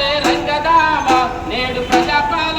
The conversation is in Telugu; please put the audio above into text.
రంగదామ నేడు ప్రజాపాలన